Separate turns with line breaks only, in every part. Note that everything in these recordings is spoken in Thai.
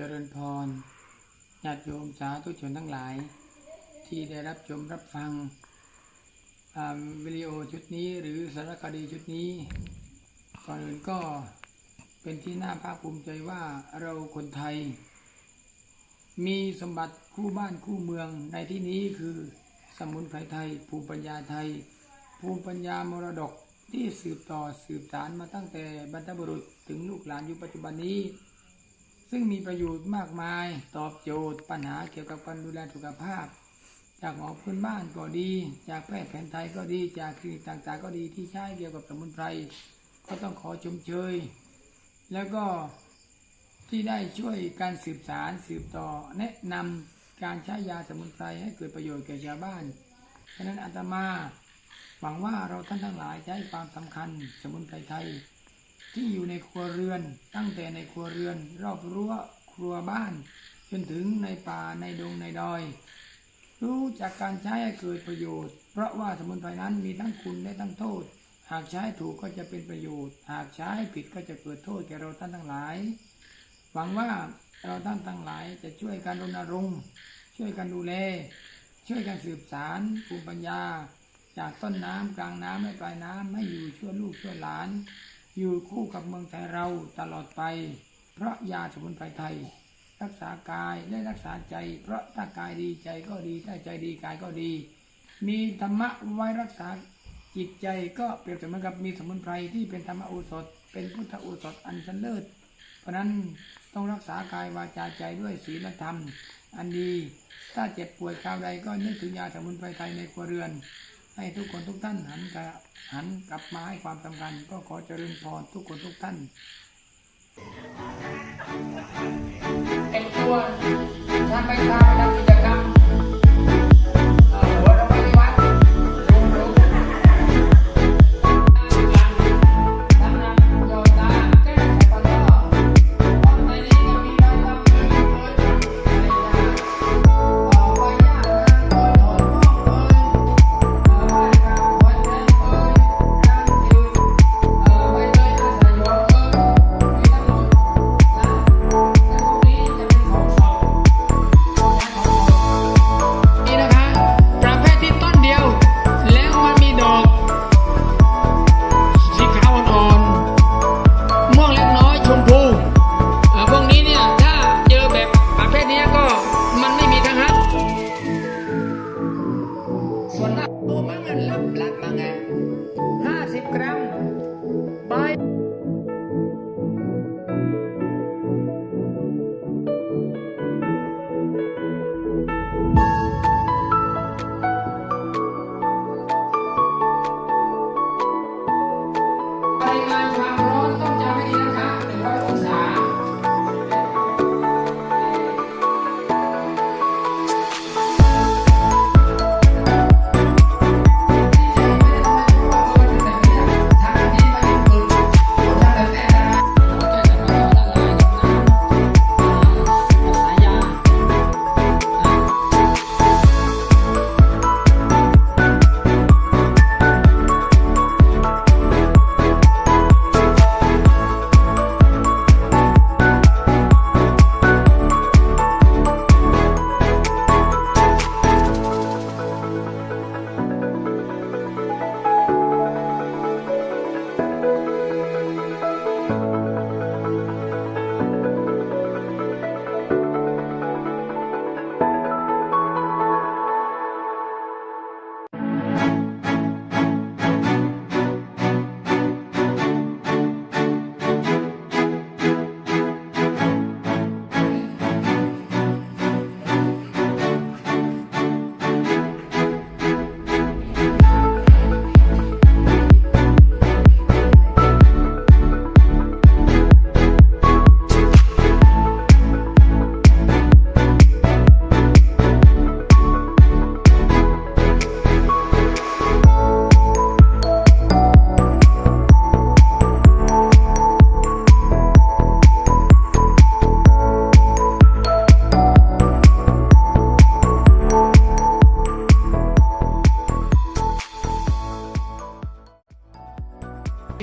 เจริญพรญาติโยมสาธุชนทั้งหลาย ที่ได้รับชมรับฟังวิดีโอชุดนี้หรือสารคดีชุดนี้ ก่อนอื่นก็เป็นที่น่าภาคภูมิใจว่าเราคนไทย มีสมบัติคู่บ้านคู่เมืองในที่นี้คือสมุนไพรไทย ภูมิปัญญาไทย ภูมิปัญญามรดกที่สืบต่อสืบสานมาตั้งแต่บรรพบุรุษถึงลูกหลานอยู่ปัจจุบันนี้ ซึ่งมีประโยชน์มากมายตอบโจทย์ปัญหาเกี่ยวกับการดูแลสุขภาพ จากหมอพื้นบ้านก็ดี จากแพทย์แผนไทยก็ดีจากคลินิกต่างๆ ก็ดีที่ใช้เกี่ยวกับสมุนไพรก็ต้องขอชมเชย แล้วก็ที่ได้ช่วยการสืบสารสืบต่อแนะนำการใช้ยาสมุนไพรให้เกิดประโยชน์แก่ชาวบ้านเพราะฉะนั้นอาตมาหวังว่าเราท่านทั้งหลายให้ความสำคัญสมุนไพรไทย ที่อยู่ในครัวเรือน ตั้งแต่ในครัวเรือน รอบรั้วครัวบ้าน จนถึงในป่าในดงในดอย รู้จากการใช้ให้เกิดประโยชน์ เพราะว่าสมุนไพรนั้นมีทั้งคุณและทั้งโทษ หากใช้ถูกก็จะเป็นประโยชน์ หากใช้ผิดก็จะเกิดโทษแก่เราท่านทั้งหลายหวังว่าเราท่านทั้งหลายจะช่วยกันรณรงค์ช่วยกันดูแล ช่วยกันสืบสารภูมิปัญญา จากต้นน้ำกลางน้ำและปลายน้ำให้อยู่ช่วยลูกช่วยหลาน อยู่คู่กับเมืองไทยเราตลอดไป เพราะยาสมุนไพรไทย รักษากายและรักษาใจ เพราะถ้ากายดีใจก็ดีถ้าใจดีกายก็ดี มีธรรมะไว้รักษาจิตใจก็เปรียบเสมือนกับมีสมุนไพรที่เป็นธรรมโอสถ เป็นพุทธโอสถอันชั้นเลิศ เพราะนั้นต้องรักษากายวาจาใจด้วยศีลธรรม อันดี ถ้าเจ็บป่วยคราวใดก็นึกถึงยาสมุนไพรไทยในครัวเรือน ให้ทุกคนทุกท่านหันกลับหันกลับมาให้ความสำคัญก็ขอเจริญพรทุกคนทุกท่าน
แต่งตัวทำไปตามทำกิ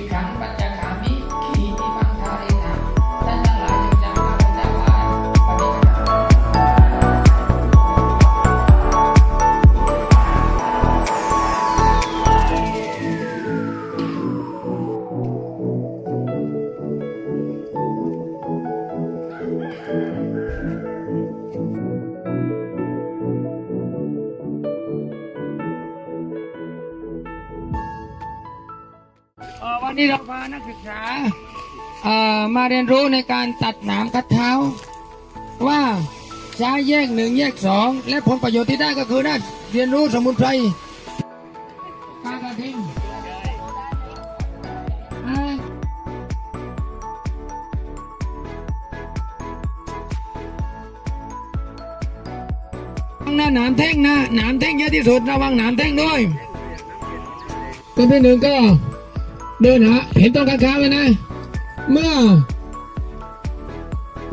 ีครั้งปัจจัยันนี้เรา
พานักศึกษาเอ่อมาเรียนรู้ในการตัดหนามคัดเท้า ว่าใช้แยกหนึ่งแยกสองและผลประโยชน์ที่ได้ก็คือได้เรียนรู้สมุนไพรกากระทิงอ่าหน้าหนามแท่งนะหนามแท่งเยอะที่สุดระวังหนามแท่งด้วยคนที่หนึ่งก็ เดินหาเห็นต้นกระค้าไหมนะ เมื่อ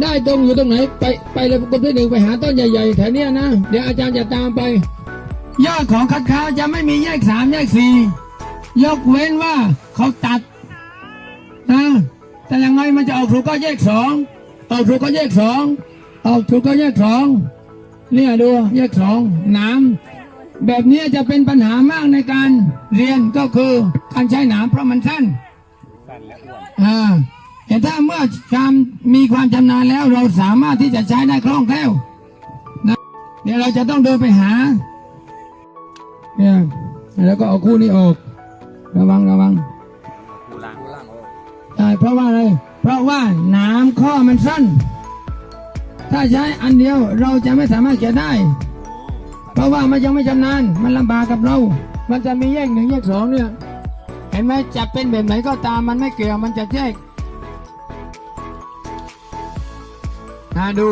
ได้ตรงอยู่ตรงไหน ไปไปเลยกลุ่มที่หนึ่งไปหาต้นใหญ่ๆแถวเนี้ยนะเดี๋ยวอาจารย์จะตามไปยอดของคัดค้าจะไม่มีแยกสามแยกสี่ยกเว้นว่าเขาตัดนะแต่ยังไงมันจะออกถูกก็แยกสองออกถูกก็แยกสองออกถูกก็แยกสองเนี่ยดูแยกสองน้ำ แบบนี้จะเป็นปัญหามากในการเรียนก็คือการใช้หนามเพราะมันสั้นอ่าแต่ถ้าเมื่อความมีความชำนาญแล้วเราสามารถที่จะใช้ได้คล่องแคล่วนะเดี๋ยวเราจะต้องเดินไปหาเนี่ยแล้วก็เอาคู่นี้ออก ระวังระวังใช่เพราะว่าอะไร เพราะว่าหนามข้อมันสั้น ถ้าใช้อันเดียวเราจะไม่สามารถเขียนได้ เพราะว่ามันยังไม่ชำนาญมันลำบากกับเรา มันจะมีแยกหนึ่งแยกสองเนี่ย เห็นไหมจะเป็นแบบไหนก็ตามมันไม่เกี่ยวมันจะแยกนาดู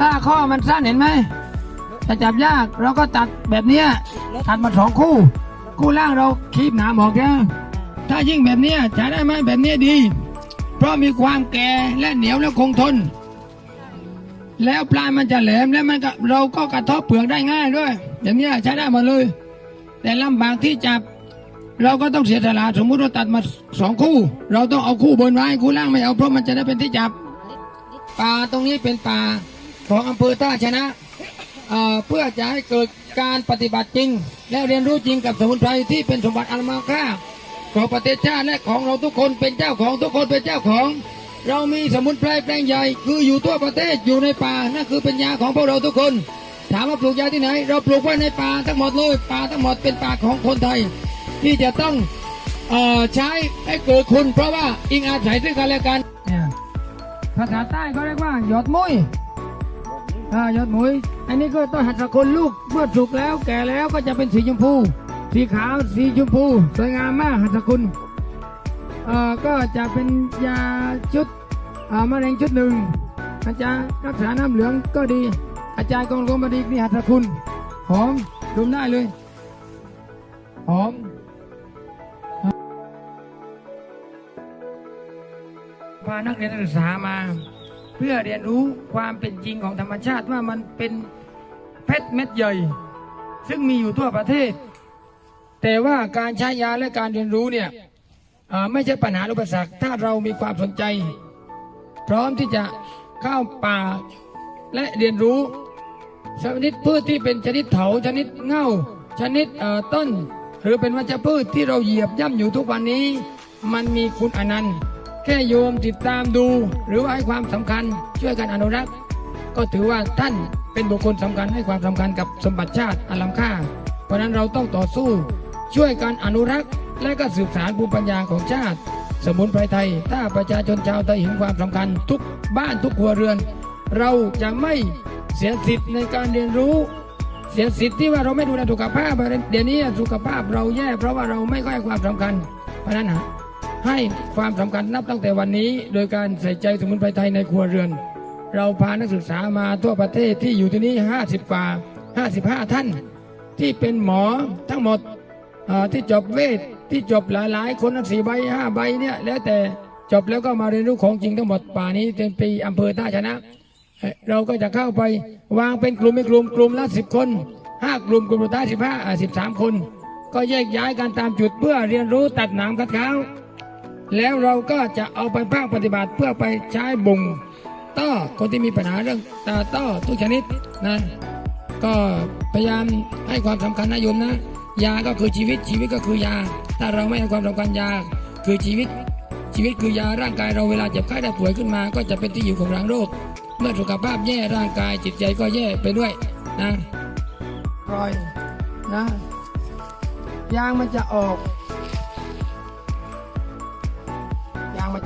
ถ้าข้อมันสั้นเห็นไหมจะจับยากเราก็ตัดแบบเนี้ยตัดมาสองคู่ คู่ล่างเราคีบหนามออกนะถ้ายิ่งแบบเนี้ยใช้ได้ไหมแบบเนี้ยดี เพราะมีความแก่และเหนียวและคงทน แล้วปลายมันจะแหลมแล้วมันก็เราก็กระทบเปลือกได้ง่ายด้วยอย่างนี้ใช้ได้หมดเลย แต่ลำบากที่จับ เราก็ต้องเสียสละสมมุติเราตัดมาสองคู่ เราต้องเอาคู่บนไว้คู่ล่างไม่เอาเพราะมันจะได้เป็นที่จับป่าตรงนี้เป็นป่าของอำเภอท่าชนะเเพื่อจะให้เกิดการปฏิบัติจริง และเรียนรู้จริงกับสมุนไพรที่เป็นสมบัติอันมาค่าของประเทศชาติและของเราทุกคนเป็นเจ้าของทุกคนเป็นเจ้าของ เรามีสมุนไพรแปลงใหญ่คืออยู่ทั่วประเทศอยู่ในป่านั่นคือเป็นยาของพวกเราทุกคน ถามว่าปลูกยาที่ไหน เราปลูกไว้ในป่าทั้งหมดเลยป่าทั้งหมดเป็นป่าของคนไทย ที่จะต้องออใช้ให้เกิดคุณ เพราะว่าอิงอาศัยซึ่งกันและกันเนี่ยภาษาใต้เขาเรียกว่าหยอดมุ้ยหยอดมุ้ยอันนี้ก็ต้องหัดสกุลลูกเมื่อสุกแล้วแก่แล้วก็จะเป็นสีชมพู สีขาวสีชมพูสวยงามมากหัดสกุล เอ่อก็จะเป็นยาชุดอ่ามะเร็งชุดหนึ่งอาจารย์รักษาน้ำเหลืองก็ดี อาจารย์กองกรมบดีนี่หัดสกุลหอมดมได้เลยหอมพานักเรียนนักศึกษามา เพื่อเรียนรู้ความเป็นจริงของธรรมชาติว่ามันเป็นเพชรเม็ดใหญ่ ซึ่งมีอยู่ทั่วประเทศ แต่ว่าการใช้ยาและการเรียนรู้เนี่ย ไม่ใช่ปัญหาอุปสรรคถ้าเรามีความสนใจ พร้อมที่จะเข้าป่าและเรียนรู้ชนิดพืชที่เป็นชนิดเถาชนิดเง่าชนิดต้น หรือเป็นวัชพืชที่เราเหยียบย่ำอยู่ทุกวันนี้ มันมีคุณอนันต์ แค่โยมติดตามดู หรือว่าให้ความสำคัญช่วยกันอนุรักษ์ ก็ถือว่าท่านเป็นบุคคลสำคัญให้ความสำคัญกับสมบัติชาติอล้ำค่า เพราะนั้นเราต้องต่อสู้ช่วยกันอนุรักษ์ และก็สืบสานภูมิปัญญาของชาติ สมุนไพรไทย ถ้าประชาชนชาวไทยเห็นความสำคัญ ทุกบ้านทุกครัวเรือน เราจะไม่เสียสิทธิ์ในการเรียนรู้ เสียสิทธิ์ที่ว่าเราไม่ดูแลสุขภาพเดี๋ยวนี้สุขภาพเราแย่ เพราะว่าเราไม่ค่อยให้ความสำคัญเพราะนั้นฮะให้ความสำคัญนับตั้งแต่วันนี้ โดยการใส่ใจสมุนไพรไทยในครัวเรือน เราพานักศึกษามาทั่วประเทศที่อยู่ที่นี่50กว่า55 ท่าน ที่เป็นหมอทั้งหมดที่จบเวท ที่จบหลายๆ คนสี่ใบห้าใบเนี่ยแล้วแต่จบแล้วก็มาเรียนรู้ของจริงทั้งหมดป่านี้เป็นปีอำเภอท่าชนะ เราก็จะเข้าไปวางเป็นกลุ่มเป็นกลุ่มกลุ่มละสิบคนห้ากลุ่มกลุ่มละท้ายสิบห้าสิบสามคน ก็แยกย้ายกันตามจุดเพื่อเรียนรู้ตัดหนามคัดเขาแล้วเราก็จะเอาไปภาคปฏิบัติเพื่อไปใช้บ่งต้อคนที่มีปัญหาเรื่องตาต้อทุกชนิดนะก็พยายามให้ความสำคัญนะโยมนะ ยาก็คือชีวิตชีวิตก็คือยา ถ้าเราไม่ให้ความสำคัญยา คือชีวิต ชีวิตคือยาร่างกายเราเวลาเจ็บไข้ได้ป่วยขึ้นมา ก็จะเป็นที่อยู่ของรังโรค เมื่อสุขภาพแย่ร่างกายจิตใจก็แย่ไปด้วยนะปล่อยนะยางมันจะออก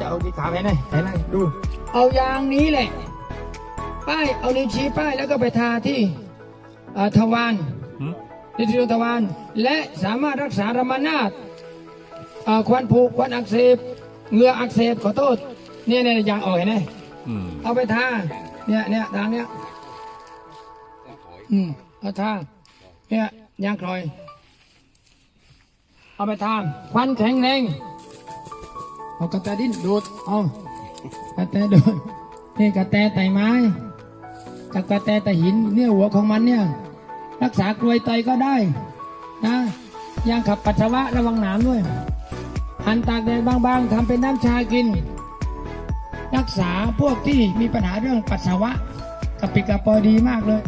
จะเอาที่ขาไปไหนไหนไหนดู เอายางนี้แหละ ป้ายเอานิ้วชี้ป้ายแล้วก็ไปทาที่เอ่อทวาร
หืม
ที่ที่ทวารและสามารถรักษาระมานาดเอ่อ ควันผูกควันอักเสบเหงืออักเสบขอโทษเนี่ยเนี่ยยางออกเห็นไหม
อืม
เอาไปทาเนี่ยเนี่ยทางเนี้ยอืมเอาทาเนี่ยยางคลอย เอาไปทาควันแข็งแรงเอากระแตดินดูดเอากระแตดูดนี่กระแตไตไม้กับกระแตไตหินเนี่ยหัวของมันเนี่ย รักษากรวยไตก็ได้นะยางขับปัสสาวะระวังหนามด้วย หั่นตากแดดบางๆทำเป็นน้ำชากิน รักษาพวกที่มีปัญหาเรื่องปัสสาวะกับปิกระปอยดีมากเลย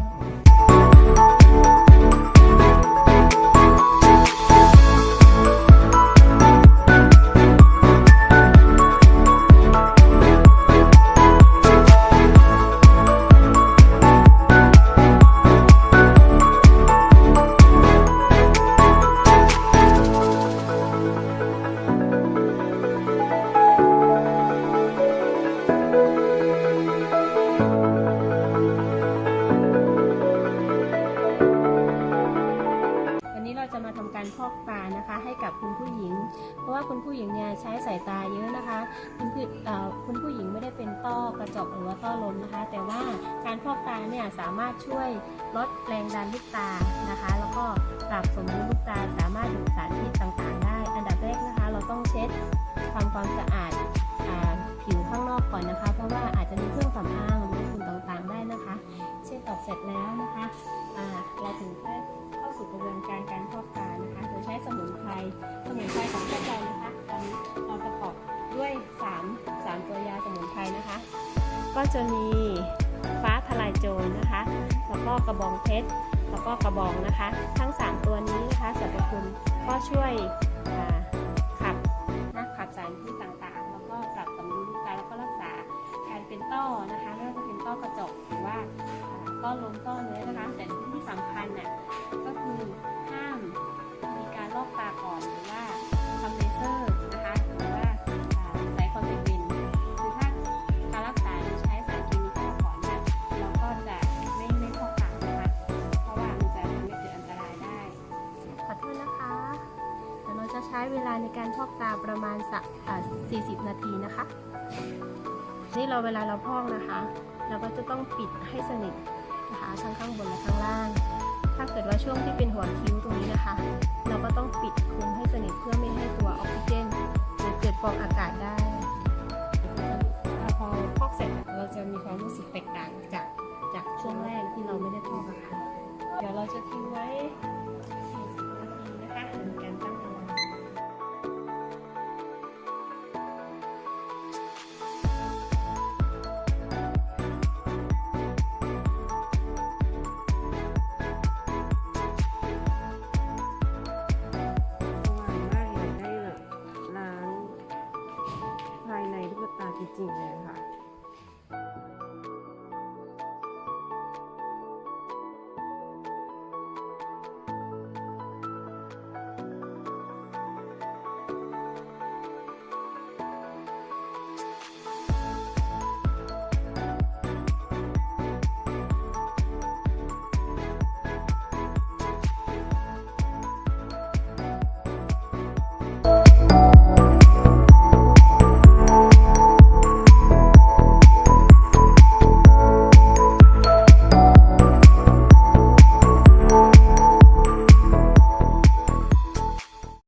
จะมาทำการพอกตานะคะ ให้กับคุณผู้หญิง เพราะว่าคุณผู้หญิงเนี่ยใช้สายตาเยอะนะคะ คุณผู้เอ่อคุณผู้หญิงไม่ได้เป็นต้อกระจกหรือว่าต้อลมนะคะ แต่ว่าการพอกตาเนี่ยสามารถช่วยลดแรงดันลูกตานะคะ แล้วก็ปรับสมดุลลูกตาสามารถดูดสารพิษต่างๆ ได้ อันดับแรกนะคะ เราต้องเช็ดทำความสะอาดผิวข้างนอกก่อนนะคะ เพราะว่าอาจจะมีเครื่องสำอางหรือฝุ่นต่างๆ ได้นะคะ เช็ดออกเสร็จแล้วนะคะ จะมีฟ้าทลายโจรนะคะ แล้วก็กระบองเพชร แล้วก็กระบองนะคะ ทั้ง 3 ตัวนี้นะคะสรรพคุณก็ช่วยขับนะขับสารพิษต่างๆ แล้วก็ปรับสมดุลกตาแล้วก็รักษาการเป็นต้อนะคะไม่ว่าจะเป็นต้อกระจกหรือว่าต้อลมต้อเนื้อนะคะ แต่ที่สำคัญน่ะก็คือห้ามมีการลอกตาก่อนหรือว่าทำเลเซอร์นะคะ เวลาในการพอกตาประมาณสัก40 นาทีนะคะ นี่เราเวลาเราพอกนะคะ เราก็จะต้องปิดให้สนิทนะคะทั้งข้างบนและข้างล่าง ถ้าเกิดว่าช่วงที่เป็นหัวคิ้วตรงนี้นะคะ เราก็ต้องปิดคลุมให้สนิทเพื่อไม่ให้ตัวออกซิเจนหรือเกิดฟองอากาศได้พอพอกเสร็จเราจะมีความรู้สึกแตกต่างจากจากช่วงแรกที่เราไม่ได้พอกเดี๋ยวเราจะทิ้งไว้